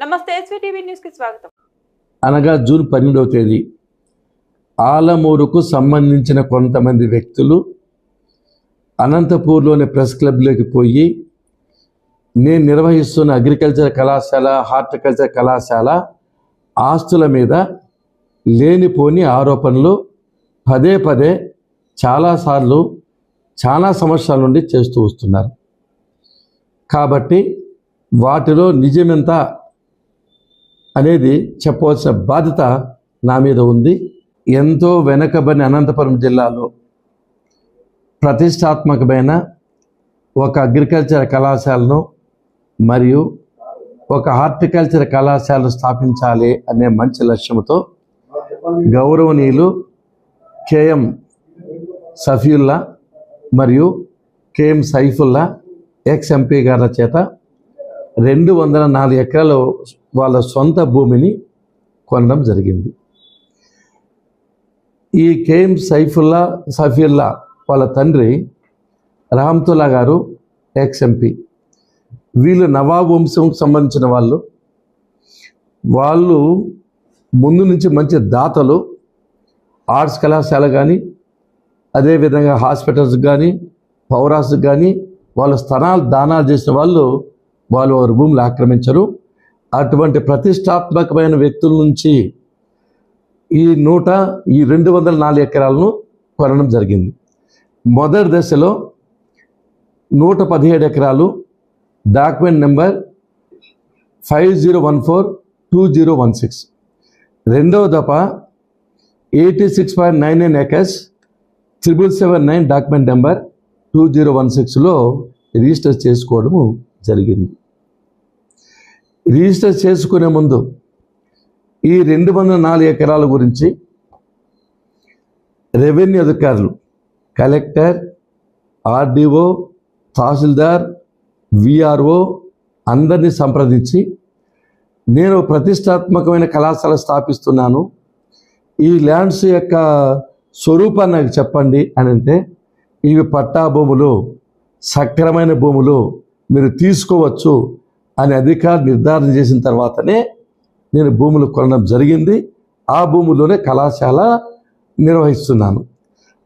నమస్తే ఎస్వీటీవీ న్యూస్కి స్వాగతం. అనగా జూన్ పన్నెండవ తేదీ. ఆలమూరుకు సంబంధించిన కొంతమంది వ్యక్తులు అనంతపూర్లోని ప్రెస్ క్లబ్లోకి పోయి నేను నిర్వహిస్తున్న అగ్రికల్చర్ కళాశాల హార్టికల్చర్ కళాశాల ఆస్తుల మీద లేనిపోని ఆరోపణలు పదే పదే చాలాసార్లు చాలా సంవత్సరాల నుండి చేస్తూ వస్తున్నారు. కాబట్టి వాటిలో నిజమెంత అనేది చెప్పవలసిన బాధ్యత నా మీద ఉంది. ఎంతో వెనకబడిన అనంతపురం జిల్లాలో ప్రతిష్టాత్మకమైన ఒక అగ్రికల్చర్ కళాశాలను మరియు ఒక హార్టికల్చర్ కళాశాలను స్థాపించాలి అనే మంచి లక్ష్యంతో గౌరవనీయులు కేఎం సఫీయుల్లా మరియు కేఎం సైఫుల్లా ఎక్స్ ఎంపీ గారి చేత రెండు వందల నాలుగు ఎకరాలు వాళ్ళ సొంత భూమిని కొనడం జరిగింది. ఈ కేఎం సైఫుల్లా సఫీల్లా వాళ్ళ తండ్రి రహమ్తుల్లా గారు ఎక్స్ ఎంపీ వీళ్ళు నవాబ్ వంశంకు సంబంధించిన వాళ్ళు. వాళ్ళు ముందు నుంచి మంచి దాతలు ఆర్ట్స్ కళాశాల కానీ అదేవిధంగా హాస్పిటల్స్ కానీ పౌరాస్కి కానీ వాళ్ళ స్థనాలు దానాలు చేసిన వాళ్ళు వాళ్ళు వారి భూములు ఆక్రమించరు. అటువంటి ప్రతిష్టాత్మకమైన వ్యక్తుల నుంచి ఈ నూట ఈ రెండు వందల నాలుగు ఎకరాలను కొనడం జరిగింది. మొదటి దశలో నూట పదిహేడు ఎకరాలు document number five zero one four two zero one six. రెండవ దఫ eighty six point nine nine acres triple seven nine document number two zero one సిక్స్లో రిజిస్టర్ చేసుకోవడము జరిగింది. రిజిస్టర్ చేసుకునే ముందు ఈ రెండు వందల నాలుగు ఎకరాల గురించి రెవెన్యూ అధికారులు కలెక్టర్ ఆర్డీఓ తహసీల్దార్ విఆర్ఓ అందరినీ సంప్రదించి నేను ప్రతిష్టాత్మకమైన కళాశాల స్థాపిస్తున్నాను. ఈ ల్యాండ్స్ యొక్క స్వరూపాన్ని నాకు చెప్పండి అని అంటే ఇవి పట్టా భూములు సక్రమైన భూములు మీరు తీసుకోవచ్చు అని అధికారులు నిర్ధారణ చేసిన తర్వాతనే నేను భూములు కొనడం జరిగింది. ఆ భూముల్లోనే కళాశాల నిర్వహిస్తున్నాను.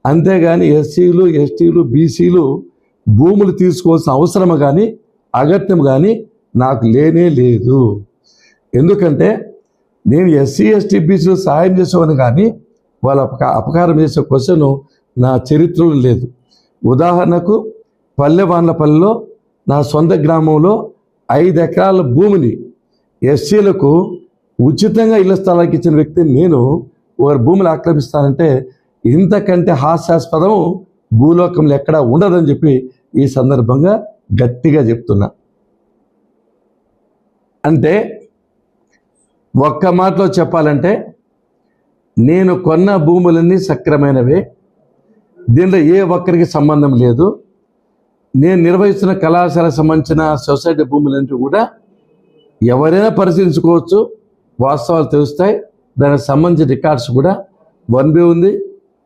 అంతేగాని ఎస్సీలు ఎస్టీలు బీసీలు భూములు తీసుకోవాల్సిన అవసరం కానీ అగత్యం కానీ నాకు లేనే లేదు. ఎందుకంటే నేను ఎస్సీ ఎస్టీ బీసీలు సహాయం చేసేవాడిని కానీ వాళ్ళ అపకారం చేసే క్వశ్చన్ నా చరిత్రలో లేదు. ఉదాహరణకు పల్లెవాన్లపల్లిలో నా సొంత గ్రామంలో ఐదు ఎకరాల భూమిని ఎస్సీలకు ఉచితంగా ఇళ్ళ స్థలానికి ఇచ్చిన వ్యక్తిని నేను వారి భూములు ఆక్రమిస్తానంటే ఇంతకంటే హాస్యాస్పదం భూలోకంలో ఎక్కడా ఉండదని చెప్పి ఈ సందర్భంగా గట్టిగా చెప్తున్నా. అంటే ఒక్క మాటలో చెప్పాలంటే నేను కొన్న భూములన్నీ సక్రమైనవే దీనిలో ఏ ఒక్కరికి సంబంధం లేదు. నేను నిర్వహిస్తున్న కళాశాలకు సంబంధించిన సొసైటీ భూములన్నీ కూడా ఎవరైనా పరిశీలించుకోవచ్చు. వాస్తవాలు తెలుస్తాయి. దానికి సంబంధించిన రికార్డ్స్ కూడా వన్ బి ఉంది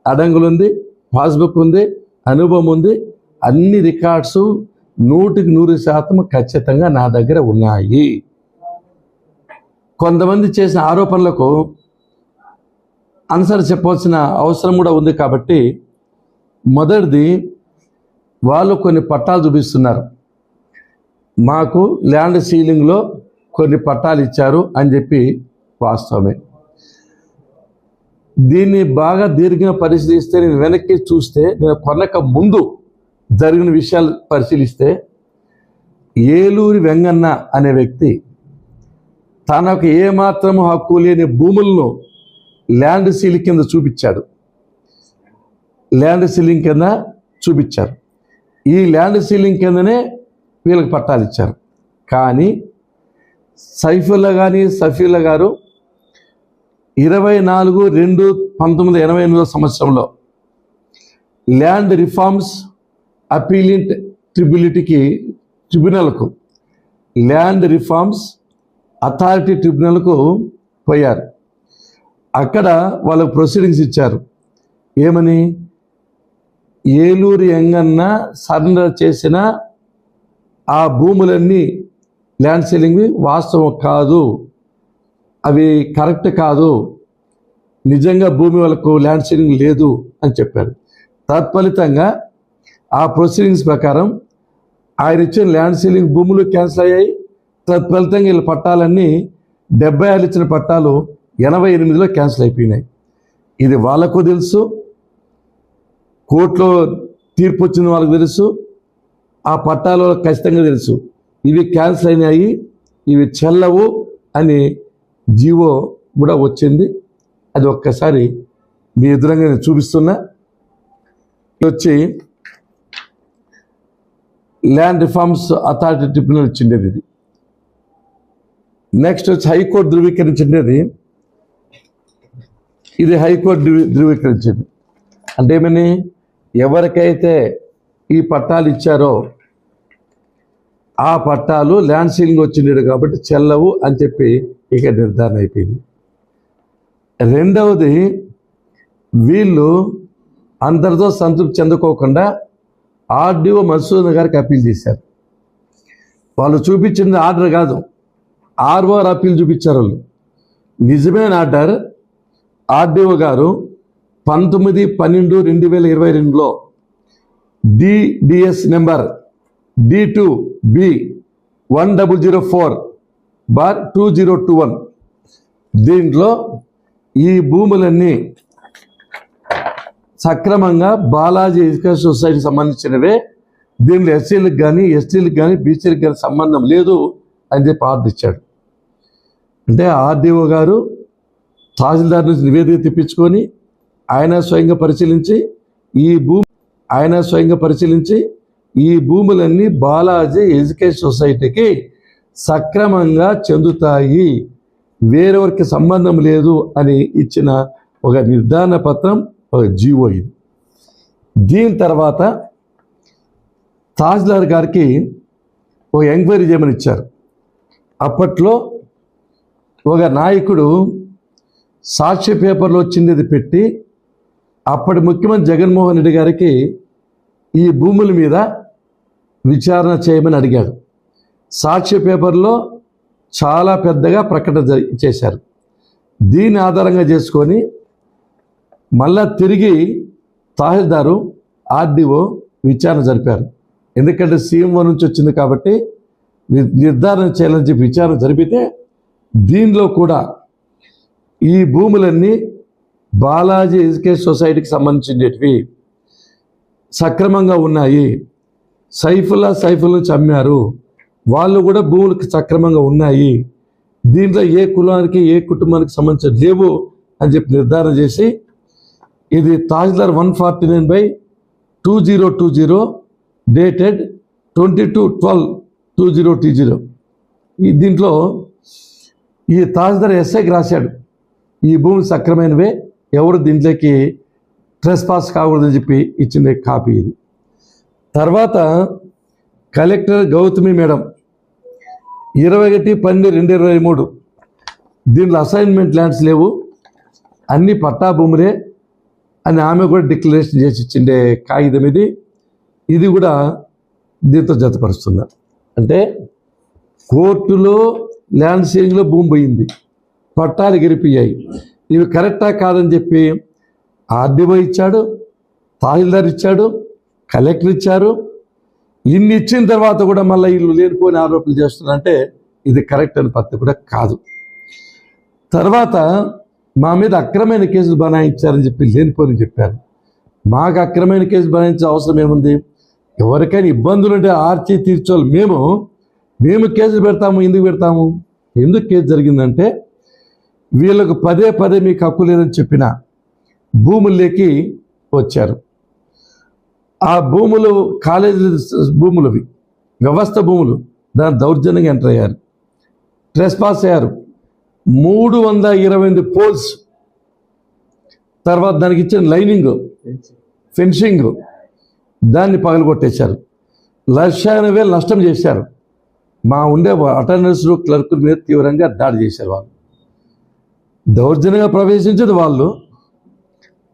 అడంగులు ఉంది పాస్బుక్ ఉంది అనుభవం ఉంది. అన్ని రికార్డ్స్ నూటికి నూరు శాతం ఖచ్చితంగా నా దగ్గర ఉన్నాయి. కొంతమంది చేసిన ఆరోపణలకు ఆన్సర్ చెప్పవలసిన అవసరం కూడా ఉంది కాబట్టి మొదటిది వాళ్ళు కొన్ని పట్టాలు చూపిస్తున్నారు. మాకు ల్యాండ్ సీలింగ్లో కొన్ని పట్టాలు ఇచ్చారు అని చెప్పి వాస్తవమే. దీన్ని బాగా దీర్ఘంగా పరిశీలిస్తే నేను వెనక్కి చూస్తే నేను కొనక ముందు జరిగిన విషయాలు పరిశీలిస్తే ఏలూరి వెంగన్న అనే వ్యక్తి తనకు ఏమాత్రము హక్కు లేని భూములను ల్యాండ్ సీలింగ్ కింద చూపించాడు. ల్యాండ్ సీలింగ్ కింద చూపించారు. ఈ ల్యాండ్ సీలింగ్ కిందనే వీళ్ళకి పట్టాలు ఇచ్చారు. కానీ సైఫుల్లా కానీ సఫీల్లా గారు ఇరవై నాలుగు రెండు పంతొమ్మిది ఎనభై ఎనిమిదో సంవత్సరంలో ల్యాండ్ రిఫార్మ్స్ అపీలింట్ ట్రిబ్యులిటీకి ట్రిబ్యునల్కు ల్యాండ్ రిఫార్మ్స్ అథారిటీ ట్రిబ్యునల్కు పోయారు. అక్కడ వాళ్ళకు ప్రొసీడింగ్స్ ఇచ్చారు. ఏమని? ఏలూరు ఎంగన్న సరెండర్ చేసిన ఆ భూములన్నీ ల్యాండ్ సెల్లింగ్వి వాస్తవం కాదు. అవి కరెక్ట్ కాదు. నిజంగా భూమి వాళ్ళకు ల్యాండ్ సెల్లింగ్ లేదు అని చెప్పారు. తత్ఫలితంగా ఆ ప్రొసీడింగ్స్ ప్రకారం ఆయన ఇచ్చిన ల్యాండ్ సీలింగ్ భూములు క్యాన్సిల్ అయ్యాయి. తత్ఫలితంగా వీళ్ళ పట్టాలన్నీ డెబ్బై ఆరు ఇచ్చిన పట్టాలు ఎనభై ఎనిమిదిలో క్యాన్సిల్ అయిపోయినాయి. ఇది వాళ్ళకు తెలుసు. కోర్టులో తీర్పు వచ్చిన వాళ్ళకి తెలుసు ఆ పట్టాలో ఖచ్చితంగా తెలుసు. ఇవి క్యాన్సిల్ అయినాయి ఇవి చెల్లవు అని జీవో కూడా వచ్చింది. అది ఒక్కసారి మీ ఎదురంగా నేను చూపిస్తున్నా. వచ్చి ల్యాండ్ రిఫార్మ్స్ అథారిటీ ట్రిబ్యునల్ ఇచ్చిండేది ఇది. నెక్స్ట్ వచ్చి హైకోర్టు ధృవీకరించిండేది. ఇది హైకోర్టు ధృవీకరించింది. అంటే ఏమని? ఎవరికైతే ఈ పట్టాలు ఇచ్చారో ఆ పట్టాలు ల్యాండ్ సీలింగ్ వచ్చిండేడు కాబట్టి చెల్లవు అని చెప్పి ఇక నిర్ధారణ అయిపోయింది. రెండవది వీళ్ళు అందరితో సంతృప్తి చెందుకోకుండా ఆర్డీఓ మధుసూదన్ గారికి అప్పీల్ చేశారు. వాళ్ళు చూపించింది ఆర్డర్ కాదు ఆర్ఓఆర్ అప్పీల్ చూపించారు వాళ్ళు. నిజమైన ఆర్డర్ ఆర్డీఓ గారు పంతొమ్మిది పన్నెండు రెండు వేల ఇరవై రెండులో DDS number D two B one double zero four bar two zero two one. దీంట్లో ఈ భూములన్నీ సక్రమంగా బాలాజీ ఎడ్యుకేషన్ సొసైటీకి సంబంధించినవే. దీనిలో ఎస్సీలకు కానీ ఎస్టీలకు కానీ బీసీలకు కానీ సంబంధం లేదు అని చెప్పి ఆర్డర్ ఇచ్చాడు. అంటే ఆర్డీఓ గారు తహసీల్దార్ నుంచి నివేదిక తెప్పించుకొని ఆయన స్వయంగా పరిశీలించి ఈ భూమి ఆయన స్వయంగా పరిశీలించి ఈ భూములన్నీ బాలాజీ ఎడ్యుకేషన్ సొసైటీకి సక్రమంగా చెందుతాయి. వేరెవరికి సంబంధం లేదు అని ఇచ్చిన ఒక నిర్ధారణ పత్రం ఒక జీవో ఇది. దీని తర్వాత తహసీల్దార్ గారికి ఒక ఎంక్వైరీ చేయమని ఇచ్చారు. అప్పట్లో ఒక నాయకుడు సాక్ష్య పేపర్లో వచ్చింది పెట్టి అప్పటి ముఖ్యమంత్రి జగన్మోహన్ రెడ్డి గారికి ఈ భూముల మీద విచారణ చేయమని అడిగాడు సాక్ష్య పేపర్లో చాలా పెద్దగా ప్రకటన చేశారు. దీన్ని ఆధారంగా చేసుకొని మళ్ళా తిరిగి తహసీల్దారు ఆర్డీఓ విచారణ జరిపారు. ఎందుకంటే సీఎంఓ నుంచి వచ్చింది కాబట్టి నిర్ధారణ చేయాలని చెప్పి విచారణ జరిపితే దీనిలో కూడా ఈ భూములన్నీ బాలాజీ ఎడ్యుకేషన్ సొసైటీకి సంబంధించినవి సక్రమంగా ఉన్నాయి. సైఫుల్లా సైఫుల్ చమ్మారు వాళ్ళు కూడా భూములకు సక్రమంగా ఉన్నాయి. దీంట్లో ఏ కులానికి ఏ కుటుంబానికి సంబంధించిన లేవు అని చెప్పి నిర్ధారణ చేసి ఇది తహసీల్దార్ one forty nine by two zero two zero dated twenty two twelve two zero two zero. ఈ దీంట్లో ఈ తహసీల్దార్ ఎస్ఐకి రాశాడు. ఈ భూమి సక్రమైనవే ఎవరు దీంట్లోకి ట్రెస్ పాస్ కాకూడదని చెప్పి ఇచ్చిన కాపీ ఇది. తర్వాత కలెక్టర్ గౌతమి మేడం ఇరవై ఒకటి పన్నెండు రెండు ఇరవై మూడు దీంట్లో అసైన్మెంట్ ల్యాండ్స్ లేవు. అన్ని పట్టా భూములే అని ఆమె కూడా డిక్లరేషన్ చేసి ఇచ్చిండే కాగితం ఇది. ఇది కూడా దీంతో జతపరుస్తున్నా అంటే కోర్టులో ల్యాండ్ సీలింగ్లో భూమి పోయింది. పట్టాలు గెలిపోయాయి ఇవి కరెక్టా కాదని చెప్పి ఆర్డీఓ ఇచ్చాడు తహసీల్దార్ ఇచ్చాడు కలెక్టర్ ఇచ్చారు. ఇన్ని ఇచ్చిన తర్వాత కూడా మళ్ళీ వీళ్ళు లేనిపోని ఆరోపణలు చేస్తున్నారంటే ఇది కరెక్ట్ అని పద్ధతి కూడా కాదు. తర్వాత మా మీద అక్రమైన కేసులు బనాయించారని చెప్పి లేనిపోని చెప్పారు. మాకు అక్రమైన కేసు బనాయించే అవసరం ఏముంది? ఎవరికైనా ఇబ్బందులు ఉంటే ఆర్చి తీర్చోవాలి. మేము మేము కేసులు పెడతాము ఎందుకు పెడతాము? ఎందుకు కేసు జరిగిందంటే వీళ్ళకు పదే పదే మీకు హక్కు లేదని చెప్పిన భూముల్లోకి వచ్చారు. ఆ భూములు కాలేజీ భూములవి వ్యవస్థ భూములు దాని దౌర్జన్యంగా ఎంటర్ అయ్యారు. ట్రెస్ పాస్ అయ్యారు. మూడు వందల ఇరవై ఎనిమిది పోల్స్. తర్వాత దానికి ఇచ్చిన లైనింగ్ ఫెన్సింగ్ దాన్ని పగలగొట్టేశారు. లక్ష ఎనభై నష్టం చేశారు. మా ఉండే అటెండెన్స్ క్లర్కుల మీద తీవ్రంగా దాడి చేశారు వాళ్ళు. దౌర్జన్యంగా ప్రవేశించేది వాళ్ళు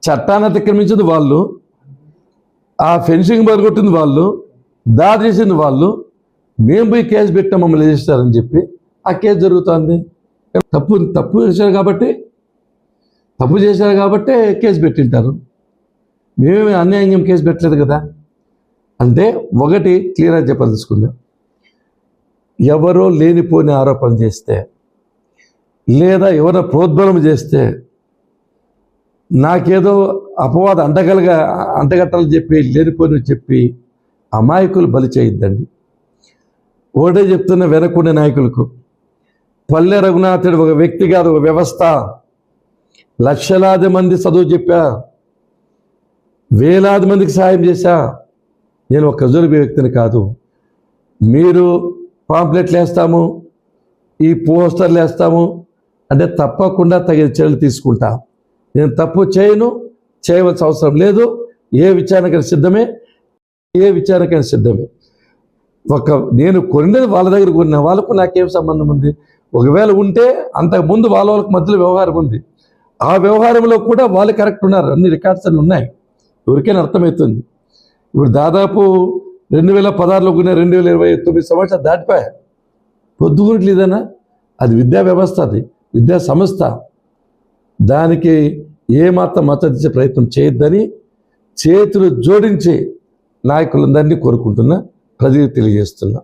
చట్టాన్ని అతిక్రమించేది వాళ్ళు ఆ ఫెన్సింగ్ పగలగొట్టింది వాళ్ళు దాడి చేసింది వాళ్ళు. మేము పోయి కేసు పెట్టాం మమ్మల్ని చేస్తారని చెప్పి ఆ కేసు జరుగుతుంది. తప్పు తప్పు చేశారు కాబట్టి తప్పు చేశారు కాబట్టే కేసు పెట్టింటారు. మేమేమి అన్యాయం కేసు పెట్టలేదు కదా. అంటే ఒకటి క్లియర్గా చెప్పదలుచుకుందాం. ఎవరో లేనిపోని ఆరోపణ చేస్తే లేదా ఎవరో ప్రోద్బలం చేస్తే నాకేదో అపవాద అంటగలగా అంటగట్టాలని చెప్పి లేనిపోని చెప్పి అమాయకులు బలి చేయొద్దండి. ఒకటే చెప్తున్న వెనకుండే నాయకులకు. పల్లె రఘునాథుడు ఒక వ్యక్తి కాదు ఒక వ్యవస్థ. లక్షలాది మంది చదువు చెప్పా. వేలాది మందికి సాయం చేశా. నేను ఒక కజురబి వ్యక్తిని కాదు. మీరు పాంప్లెట్లు వేస్తాము ఈ పోస్టర్లు వేస్తాము అంటే తప్పకుండా తగిన చర్యలు తీసుకుంటా. నేను తప్పు చేయను చేయవలసిన అవసరం లేదు. ఏ విచారణకైనా సిద్ధమే ఏ విచారణకైనా సిద్ధమే. ఒక నేను కొన్నది వాళ్ళ దగ్గర కొన్న వాళ్ళకు నాకేం సంబంధం ఉంది? ఒకవేళ ఉంటే అంతకు ముందు వాళ్ళ వాళ్ళకి మధ్యలో వ్యవహారం ఉంది. ఆ వ్యవహారంలో కూడా వాళ్ళు కరెక్ట్ ఉన్నారు. అన్ని రికార్డ్స్ అన్ని ఉన్నాయి. ఎవరికైనా అర్థమవుతుంది. ఇప్పుడు దాదాపు రెండు వేల పదహారులో కొన్న రెండు వేల ఇరవై తొమ్మిది సంవత్సరాలు దాటిపోయా. పొద్దుగురికి లేదన్నా? అది విద్యా వ్యవస్థ అది. విద్యా సంస్థ దానికి ఏమాత్రం మద్దతు ఇచ్చే ప్రయత్నం చేయొద్దని చేతులు జోడించి నాయకులందరినీ కోరుకుంటున్నా ప్రజలకు తెలియజేస్తున్నా.